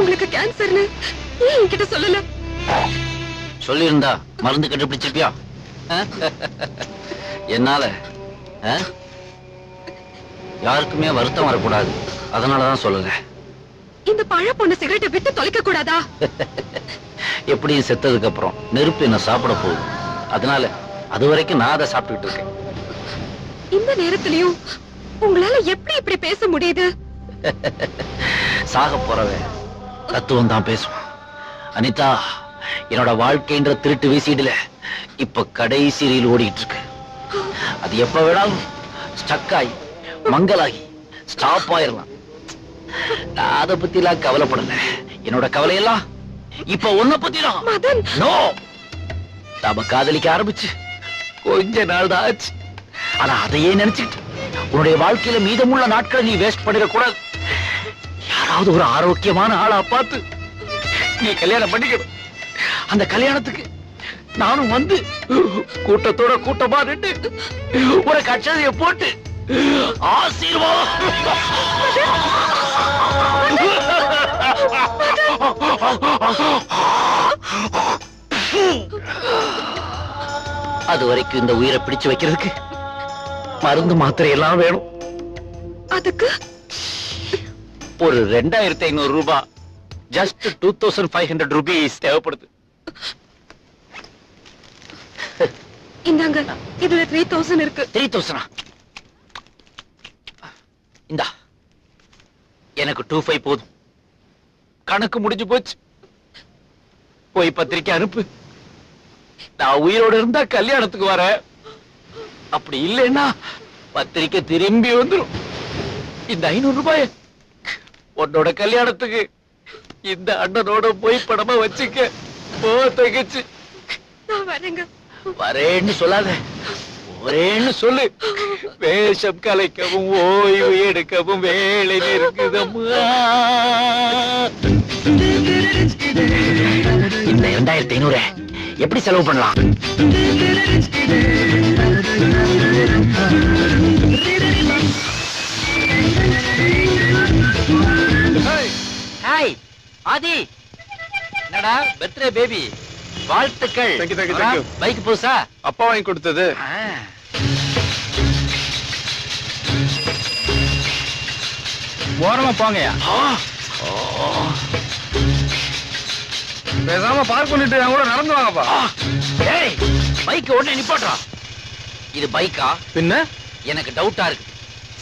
உங்களுக்கு கேன்சர்னு ஏன் என்கிட்ட சொல்லல? சொல்லியிருந்தா மருந்து கண்டுபிடிச்சிருப்பியா? என்னால? யாருக்குமே வருத்தம் வரக்கூடாது. அதனாலதான் சொல்லல. இந்த பழ பொண்ணு சிகரெட்டை விட்டு தொலைக்க கூடாதா எப்படியும் செத்ததுக்கு அப்புறம் நெருப்பு என்ன சாப்பிட போகுது. அதனால அது வரைக்கும் நான் அதை சாப்பிட்டுக்கிட்டு இருக்கேன். இந்த நேரத்திலயும் உங்களால எப்படி இப்படி பேச முடியுது? சாக போறவன். தத்துவம் தான் பேசுவான் அனிதா என்னோட வாழ்க்கைன்ற திருட்டு வீசிடுல இப்ப கடைசி ரீல் ஓடிட்டு இருக்கு அது எப்ப வேணாலும் ஸ்டக் ஆகி மங்கலாகி ஸ்டாப் ஆயிரலாம். நான் அதை பத்தி எல்லாம் கவலைப்படல. என்னோட கவலையெல்லாம் இப்ப உன்னை பத்தி தான் நோ நாம காதலிக்க ஆரம்பிச்சு கொஞ்ச நாள் தான் ஆச்சு. ஆனா அதையே நினைச்சுக்கிட்டு உன்னுடைய வாழ்க்கையில மீதமுள்ள நாட்களை நீ வேஸ்ட் பண்ணிட கூடாது யாராவது ஒரு ஆரோக்கியமான ஆளா பார்த்து நீ கல்யாணம் பண்ணிக்கணும். அந்த கல்யாணத்துக்கு நானும் வந்து கூட்டத்தோட கூட்டமா நின்று ஒரு கச்சதைய போட்டு ஆசீர்வாதம். அது வரைக்கும் இந்த உயிரை பிடிச்சு வைக்கிறதுக்கு மருந்து மாத்திரை எல்லாம் வேணும். அதுக்கு? ஒரு ரெண்டாயிரத்தி ஐநூறு ரூபாய் just two thousand five hundred rupees தேவைப்படுது. இந்தாங்க இதுல த்ரீ தௌசண்ட் இருக்கு. த்ரீ தௌசண்டா இந்தா. எனக்கு டூ ஃபைவ் போதும். கணக்கு முடிஞ்சு போச்சு. போய் பத்திரிக்கை அனுப்பு. நான் உயிரோட இருந்தா கல்யாணத்துக்கு வரேன் அப்படி இல்லைன்னா பத்திரிக்கை திரும்பி வந்துரும். இந்த ஐநூறு ரூபாய் உன்னோட கல்யாணத்துக்கு இந்த அண்ணனோட போய் படமா வச்சுக்க. போ தகச்சு வரேன்னு சொல்லாத. ஒரேன்னு சொல்லு. வேஷம் கலைக்கவும் ஓய்வு எடுக்கவும் வேலை இருக்குதம்மா இந்த இரண்டாயிரத்தி ஐநூறு எப்படி செலவு பண்ணலாம்? ஆதி. என்னடா பர்த்டே பேபி வாழ்த்துக்கள். You, thank you. பைக் புதுசா? அப்பா வாங்கி கொடுத்தது. ஓரமா போங்கயா. பேசாம பார்க் பண்ணிட்டு என் கூட நடந்து வாங்கப்பா. ஏய் பைக் உடனே நிப்பாட்றா இது பைக்கா பின்ன? எனக்கு டவுட்டா இருக்கு.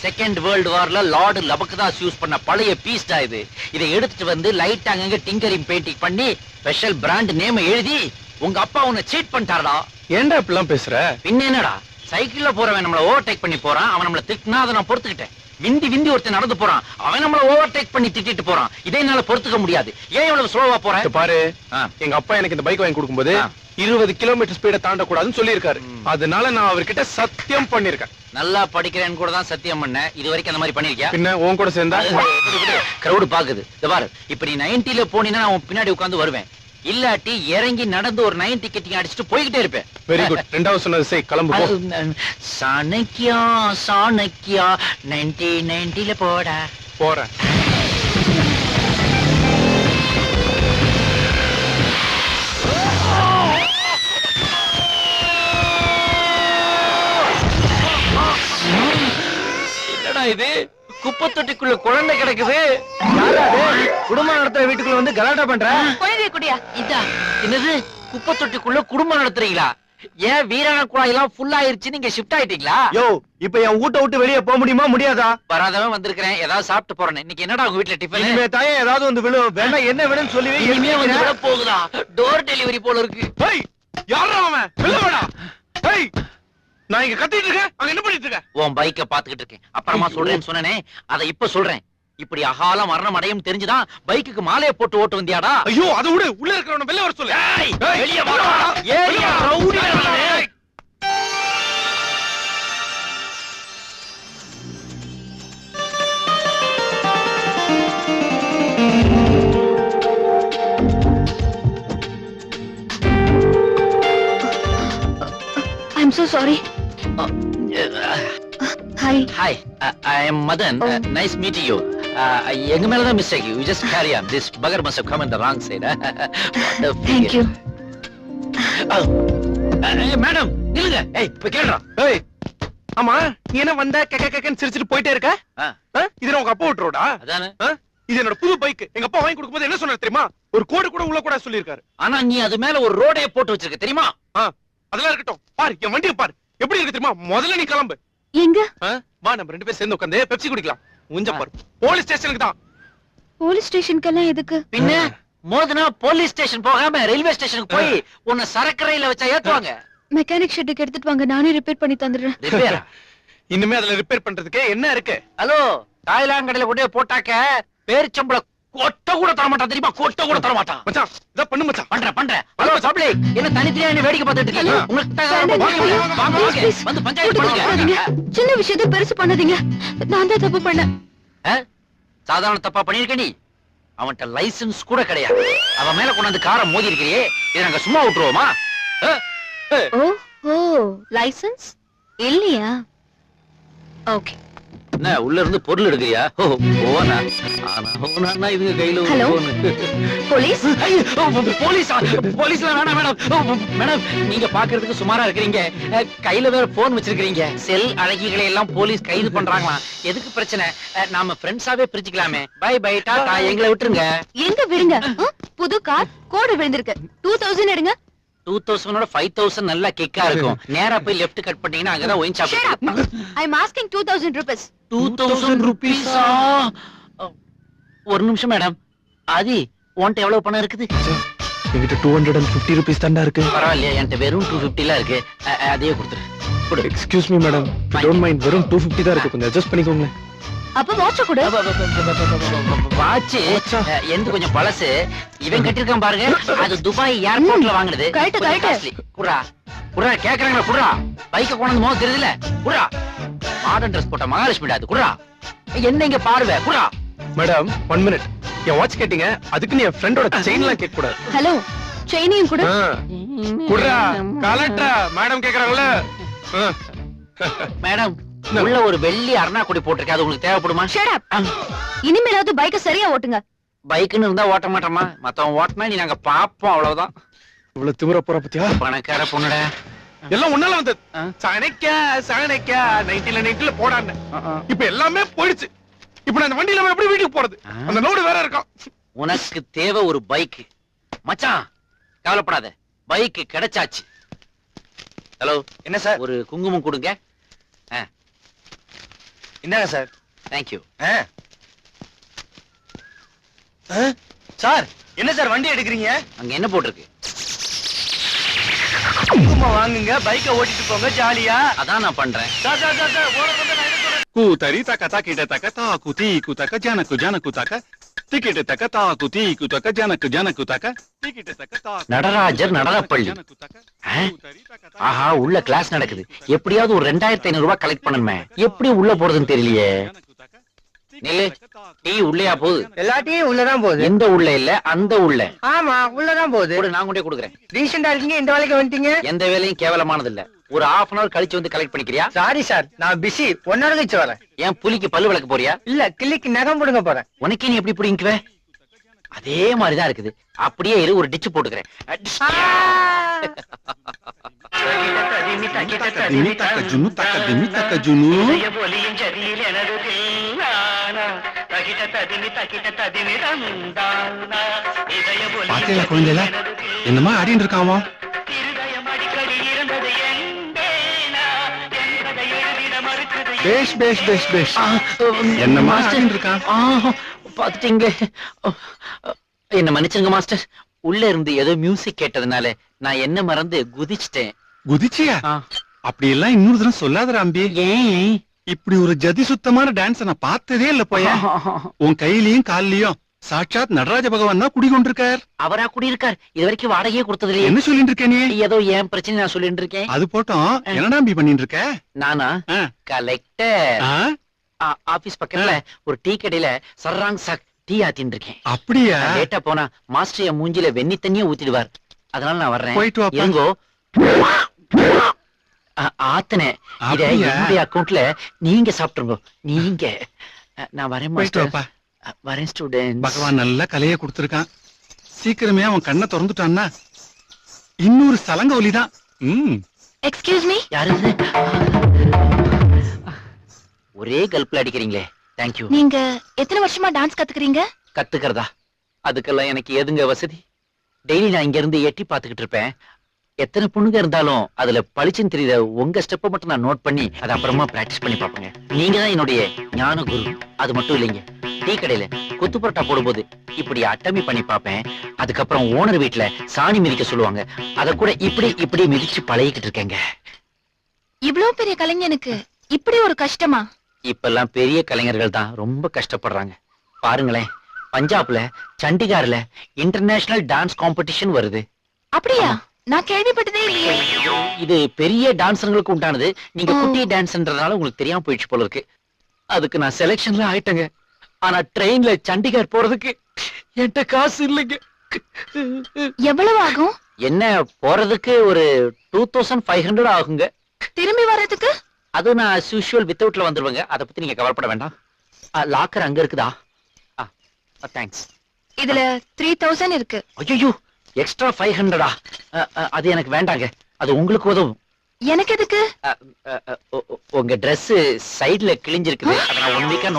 செகண்ட் வேர்ல்டு வார்ல லார்டு லபக்தாஸ் யூஸ் பண்ண பழைய பீஸ்டா இது. இதை எடுத்துட்டு வந்து லைட் அங்கங்க டிங்கரிங் பெயிண்டிங் பண்ணி ஸ்பெஷல் பிராண்ட் நேம் எழுதி உங்க அப்பா உன்னை சீட் பண்ணிட்டாரடா. ஏன்டா இப்படிலாம் பேசுற? பின்ன என்னடா? சைக்கிள்ல போறவன் நம்மள ஓவர்டேக் பண்ணி போறான் அவன் நம்மள திட்டினா அதை நான் பொறுத்துக்கிட்டேன். விந்தி விந்தி ஒருத்தன் நடந்து போறான் அவன் நம்மள ஓவர்டேக் பண்ணி திட்டிட்டு போறான். இதை என்னால பொறுத்துக்க முடியாது. ஏன் இவ்வளவு ஸ்லோவா போறேன் பாரு. எங்க அப்பா எனக்கு இந்த பைக் வாங்கி கொடுக்கும்போது. இருபது கிலோமீட்டர் ஸ்பீட தாண்டக்கூடாதுன்னு சொல்லியிருக்காரு. அதனால நான் அவர்கிட்ட சத்தியம் பண்ணிருக்கேன் நல்லா படிக்கிறேன்னு கூட தான் சத்தியம் பண்ணேன் இது வரைக்கும் அந்த மாதிரி பண்ணிருக்கியா? பின்ன உன் கூட சேர்ந்தா கிரௌடு பாக்குது. இந்த பாரு. இப்ப நீ நைன்டில போனீங்கன்னா உன் பின்னாடி உட்கார்ந்து வருவேன். இல்லாட்டி இறங்கி நடந்து ஒரு நைன் டிக்கெட்டிங் அடிச்சுட்டு போய்கிட்டே இருப்பேன். வெரி குட் ரெண்டாவது சொன்னது செய் கிளம்பு சாணக்கியா சாணக்கியா நைன்டி நைன்டில போடா. போறேன். இது? குப்பை தொட்டிக்குள்ள குழந்தை கிடக்குது? குடும்பம் நடத்துற வீட்டுக்குள்ள வந்து கலாட்டா பண்ற? குழந்தைய குடியா. இதா. என்னது? குப்பை தொட்டிக்குள்ள குடும்பம் நடத்துறீங்களா? ஏன் வீராண குழாயெல்லாம் ஃபுல் ஆயிருச்சு நீங்க ஷிஃப்ட் ஆயிட்டீங்களா? யோ இப்ப என் வீட்டை விட்டு வெளியே போக முடியுமா முடியாதா? வராதவன் வந்திருக்கிறேன். ஏதாவது சாப்பிட்டு போறேன் இன்னைக்கு என்னடா உங்க வீட்டுல டிஃபன் இனிமே தாயே ஏதாவது வந்து விழும் வேணா என்ன விடுன்னு சொல்லி. இனிமே வந்து விட போகுதா? டோர் டெலிவரி போல இருக்கு. ஹேய் யாரா அவன்? வாடா ஹேய் நான் இங்க கத்திட்டு இருக்கேன். அங்க என்ன பண்ணிட்டு இருக்க? உன் பைக்க பாத்துக்கிட்டு இருக்கேன். அப்புறமா சொல்றேன்னு சொன்னனே அதை இப்ப சொல்றேன். இப்படி அகால மரணம் அடையும் தெரிஞ்சுதான் பைக்குக்கு மாலையை போட்டு ஓட்டு வந்தியாடா? ஐயோ அதை விடு. உள்ள இருக்கிறவன வெளில வர சொல்லு. வெளிய வாடா. ஏரியா. ரவுடி வெளிய வாடா. நானே. Hi hi I am Madan Oh. Nice meeting you எங்க மேலதான் mistake you just carry on this bugger must come in the wrong side thank you madam நில்லுங்க. ஏய் இப்ப கேளுடா. ஏய் ஆமா நீ என்ன வந்த? கக்க கக்கன்னு சிரிச்சிட்டு போயிட்டே இருக்க? ஆ. ஆ? இது உங்க அப்பா விட்டுறோடா அதானே. இது என்னோட புது பைக் எங்க அப்பா வாங்கி கொடுக்கும்போது என்ன சொன்னாரு தெரியுமா? ஒரு கோடு கூட உள்ள கூட சொல்லியிருக்காரு. ஆனா நீ அது மேல ஒரு ரோடே போட்டு வச்சிருக்க தெரியுமா? அதெல்லாம் இருக்கட்டும். பாரு என் வண்டியை பாரு. எப்படி இருக்கு தெரியுமா? முதல்ல நீ கிளம்பு. எங்க? வா நம்ம ரெண்டு பேரும் சேர்ந்து உட்காந்து பெப்சி குடிக்கலாம். உஞ்ச பாரு. போலீஸ் ஸ்டேஷனுக்கு தான். போலீஸ் ஸ்டேஷனுக்கெல்லாம் எதுக்கு? பின்ன மோதுனா போலீஸ் ஸ்டேஷன் போகாம ரயில்வே ஸ்டேஷனுக்கு போய் உன்னை சரக்கு ரயில வச்சா ஏத்துவாங்க. மெக்கானிக் ஷெட்டுக்கு எடுத்துட்டு வாங்க. நானே ரிப்பேர் பண்ணி தந்துடுறேன். ரிப்பேரா இனிமே அதுல ரிப்பேர் பண்றதுக்கு என்ன இருக்கு? ஹலோ தாய்லாங்கடையில கொண்டு போய் போட்டாக்க பேரிச்சம்பள கொட்டை கூட தர தெரியுமா? கொட்டை கூட தர மாட்டான் மச்சான் இத பண்ணு மச்சான். பண்றேன் பண்றேன் ஹலோ. சப்ளை என்ன தனித்தனியா என்ன வேடிக்கை பார்த்துட்டு இருக்கீங்க. உங்களுக்கு வாங்க, வாங்க. வந்து பஞ்சாயத்து. பண்ணுங்க சின்ன விஷயத்தை பெருசு பண்ணாதீங்க. நான் தான் தப்பு பண்ணேன்? சாதாரண தப்பா பண்ணிருக்க நீ? அவன்கிட்ட லைசென்ஸ் கூட கிடையாது. அவன் மேல கொண்டாந்து காரை மோதி இருக்கிறியே. இதை நாங்க சும்மா விட்டுருவோமா? ஓ லைசென்ஸ் இல்லையா? ஓகே. என்ன உள்ள இருந்து பொருள் எடுக்கிறியா? ஓ ஆனா இதுங்க கையில. போலீஸ்? போலீஸா? போலீஸ்லாம் வேணாம் மேடம் மேடம் நீங்க பாக்குறதுக்கு சுமாரா இருக்கிறீங்க. கையில வேற போன் வச்சிருக்கீங்க செல் அழகிகளை எல்லாம் போலீஸ் கைது பண்றாங்களாம் எதுக்கு பிரச்சனை? நாம ஃப்ரெண்ட்ஸாவே பிரிச்சுக்கலாமே. பை பை டாடா எங்களை விட்டுருங்க. எங்க விடுங்க? புது கார் கோடு விழுந்திருக்கு. டூ தௌசண்ட் எடுங்க. டூ தௌசண்டோட ஃபைவ் தௌசண்ட் நல்லா கிக்கா இருக்கும். நேரா போய் லெஃப்ட் கட் பண்ணீங்கன்னா அங்கதான் wine shop up. I'm asking 2000 rupees. Two thousand ருபீஸா ஒரு நிமிஷம் மேடம் ஆதி உன்கிட்ட எவ்வளவு பணம் இருக்குது? என்கிட்ட two hundred and fifty rupees தாண்டா இருக்கு. பரவாயில்லையா என்கிட்ட வெறும் டூ ஃபிஃப்டிலாம் இருக்கு. அதையே கொடுத்துரு கொடு excuse me madam don't mind வெறும் டூ பிப்டி தான் இருக்கு. கொஞ்சம் அட்ஜஸ்ட் பண்ணிக்கோங்க அப்ப வாட்ச கொடு வாட்ச்? எந்த கொஞ்சம் பழசு இவன் கட்டிருக்கான் பாருங்க அது துபாய் ஏர்போர்ட்ல வாங்குனது கழட்டு. costly. குடுறா குடுறா கேக்குறாங்களா குடுறா பைக்க கொண்டு மோக தெரியுதுல குடுறா மாடர்ன் ட்ரெஸ் போட்ட மகாலட்சுமி அது குடுறா என்ன இங்க பாருவே குடுறா மேடம் ஒன் மினிட் என் வாட்ச் கேட்டீங்க அதுக்கு நீ என் ஃப்ரெண்டோட செயின்லாம் கேட்க கூடாது ஹலோ செயினையும் கொடு ஆ, குடுறா கலெக்டரா மேடம் கேக்குறாங்கல்ல. மேடம் உள்ள ஒரு வெள்ளி அருணாக்குடி போட்டிருக்கு அது உங்களுக்கு தேவைப்படுமா? ஷட் அப் இனிமேலாவது பைக்க சரியா ஓட்டுங்க. பைக்குன்னு இருந்தா ஓட்ட மாட்டோமா மத்தவன் ஓட்டினா நீ நாங்க பாப்போம் அவ்வளவுதான். இவ்வளவு திமிர போற பத்தியா? பணக்கார பொண்ணுட. எல்லாம் ஒன்னால வந்தது. சனைக்கா சனைக்கா நைன்டில நைன்டில போடான்னு. இப்ப எல்லாமே போயிடுச்சு. இப்ப நான் அந்த வண்டியில எப்படி வீட்டுக்கு போறது. அந்த லோடு வேற இருக்கும் உனக்கு தேவை ஒரு பைக் மச்சான் கவலைப்படாத. பைக் கிடைச்சாச்சு. ஹலோ என்ன சார்? ஒரு குங்குமம் கொடுங்க. இந்தாங்க சார்? தேங்க்யூ சார் என்ன சார் வண்டி எடுக்கிறீங்க? அங்க என்ன போட்டிருக்கு? வாங்குங்க பைக்கை ஓட்டிட்டு போங்க ஜாலியா. அதான் நான் பண்றேன். சார் சார் சார் சார் ஓட வந்து நான் என்ன சொல்றேன்? Kutari taka takita taka taka taku Natarajar நடனப்பள்ளி. ஆஹா உள்ள கிளாஸ் நடக்குது. எப்படியாவது ஒரு ரெண்டாயிரத்தி ஐநூறு ரூபாய் கலெக்ட் பண்ணணுமே. எப்படி உள்ள போறதுன்னு தெரியலையே. நில்லு. டீ உள்ளேயா போகுது? எல்லாத்தையும் உள்ளதான் போகுது. எந்த உள்ள இல்ல அந்த உள்ள. ஆமா உள்ளதான் போகுது. நான் கொண்டே கொடுக்குறேன். ரீசெண்டா இருக்கீங்க இந்த வேலைக்கு வந்துட்டீங்க? எந்த வேலையும் கேவலமானது இல்ல ஒரு ஹாஃப் அன் அவர் கழிச்சு வந்து கலெக்ட் பண்ணிக்கிறியா? சாரி சார் நான் பிஸி ஒன் ஹவர் கழிச்சு வரேன். ஏன் புலிக்கு பல்லு விளக்க போறியா? இல்ல கிள்ளிக்கு நகம் போடுங்க போறேன். உனக்கே நீ எப்படி பிடிக்குவ அதே மாதிரிதான் இருக்குது. அப்படியே இரு ஒரு டிச்சு போட்டுக்கிறேன். குழந்தைல என்னமா ஆடின்னு இருக்காமா பேஷ் பேஷ் பேஷ் பேஷ். என்னம்மா? ஆடின்னு இருக்கான். பாத்துட்டீங்க என்ன மன்னிச்சுங்க மாஸ்டர். உள்ள இருந்து ஏதோ மியூசிக் கேட்டதுனால நான் என்ன மறந்து குதிச்சிட்டேன். குதிச்சியா. அப்படி எல்லாம் இன்னொரு தடவை சொல்லாதடா அம்பி. ஏன் இப்படி ஒரு ஜதி சுத்தமான டான்ஸ் நான் பார்த்ததே இல்ல போயா. உன் கையிலயும் கால்லயும் சாட்சாத் நடராஜ பகவான் தான் குடிகொண்டிருக்கார். அவரா குடியிருக்கார்? இது வரைக்கும் வாடகையே கொடுத்தது இல்லையே என்ன சொல்லிட்டு இருக்க நீ ஏதோ ஏன் பிரச்சனை நான் சொல்லிட்டு இருக்கேன் அது போட்டோம். என்னடா அம்பி பண்ணிட்டு இருக்க நானா. கலெக்டர்? ஆபீஸ் பக்கத்துல ஒரு டீ கடையில சர்ராங் சாக் டீ ஆத்தின்னு இருக்கேன் அப்படியா லேட்டா போனா மாஸ்டர் என் மூஞ்சில வெண்ணி தண்ணியே ஊத்திடுவார். அதனால நான் வர்றேன். போயிட்டு. இருங்கோ. ஆ- ஆத்துனேன். இத? என்னுடைய அக்கவுண்ட்ல நீங்க சாப்பிட்டுருங்க. நீங்க. நான் வரேன் மாஸ்டர். வரேன் ஸ்டூடெண்ட் பகவான் நல்ல கலையை கொடுத்திருக்கான். சீக்கிரமே அவன் கண்ணை திறந்துட்டான்னா இன்னொரு சலங்க ஒலிதான் ம். எக்ஸ்கியூஸ் மீ யாரு இது? ஒரே கல்ப்ல அடிக்கிறீங்களே. தேங்க்யூ நீங்க எத்தனை வருஷமா டான்ஸ் கத்துக்கிறீங்க? கத்துக்கிறதா? அதுக்கெல்லாம் எனக்கு எதுங்க வசதி? டெய்லி நான் இங்க இருந்து எட்டி பாத்துக்கிட்டு இருப்பேன். எத்தனை பொண்ணுங்க இருந்தாலும் அதுல பளிச்சுன்னு தெரியுத உங்க ஸ்டெப்பை மட்டும் நான் நோட் பண்ணி அதை அப்புறமா பிராக்டிஸ் பண்ணி பார்ப்பேங்க. நீங்க தான் என்னுடைய ஞான குரு அது மட்டும் இல்லைங்க. டீ கடையில கொத்து பரோட்டா போடும்போது இப்படி அட்டமி பண்ணி பார்ப்பேன். அதுக்கப்புறம் ஓனர் வீட்டுல சாணி மிதிக்க சொல்லுவாங்க. அத கூட இப்படி இப்படி மிதிச்சு பழகிக்கிட்டு இருக்கேங்க. இவ்ளோ பெரிய கலைஞனுக்கு இப்படி ஒரு கஷ்டமா? இப்பெல்லாம் பெரிய கலைஞர்கள் தான் ரொம்ப கஷ்டப்படுறாங்க. பாருங்களேன் பஞ்சாப்ல சண்டிகார்ல இன்டர்நேஷனல் டான்ஸ் காம்படிஷன் வருது. அப்படியா? நான் கேள்விப்பட்டதே இல்லையே. இது பெரிய டான்ஸர்களுக்கு உண்டானது. நீங்க. குட்டி டான்ஸ்ன்றதுனால உங்களுக்கு தெரியாம போயிடுச்சு போல இருக்கு. அதுக்கு நான் செலெக்ஷன்ல ஆயிட்டேங்க. ஆனா ட்ரெயின்ல சண்டிகார் போறதுக்கு என்கிட்ட காசு இல்லைங்க. எவ்வளவு ஆகும்? என்ன போறதுக்கு ஒரு டூ தௌசண்ட் ஃபைவ் ஹண்ட்ரட் ஆகுங்க. திரும்பி வர்றதுக்கு? அது நான் as usual வித்தவுட்ல வந்துருவேங்க. அதை பத்தி நீங்க கவலைப்பட வேண்டாம். லாக்கர் அங்க இருக்குதா? தேங்க்ஸ் இதுல த்ரீ தௌசண்ட் இருக்கு. ஐயோ எக்ஸ்ட்ரா ஃபைவ் ஹண்ட்ரடா அது எனக்கு வேண்டாங்க. அது உங்களுக்கு உதவும். எனக்கு எதுக்கு? உங்க Dress சைடுல கிழிஞ்சிருக்குது. அதை நான் ஒன் வீக்கா